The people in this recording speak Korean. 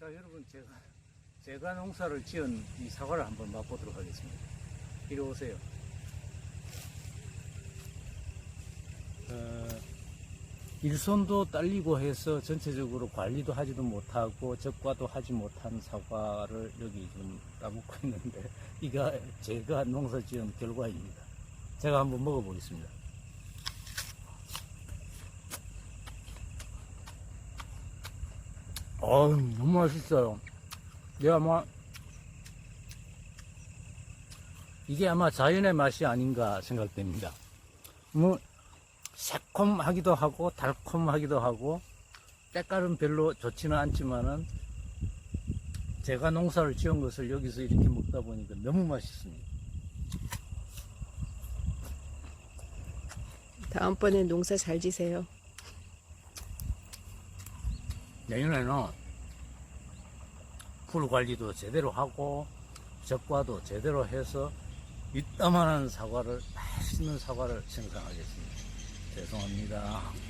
자 여러분 제가 제가 농사를 지은 이 사과를 한번 맛보도록 하겠습니다. 이리 오세요. 어, 일손도 딸리고 해서 전체적으로 관리도 하지도 못하고 적과도 하지 못한 사과를 여기 지금 따먹고 있는데 이가 제가 농사 지은 결과입니다. 제가 한번 먹어보겠습니다. 어우, 너무 맛있어요. 이게 아마, 이게 아마 자연의 맛이 아닌가 생각됩니다. 뭐, 새콤하기도 하고, 달콤하기도 하고, 때깔은 별로 좋지는 않지만은, 제가 농사를 지은 것을 여기서 이렇게 먹다 보니까 너무 맛있습니다. 다음번엔 농사 잘 지세요. 내년에는 풀 관리도 제대로 하고 적과도 제대로 해서 이따만한 사과를 맛있는 사과를 생산하겠습니다. 죄송합니다.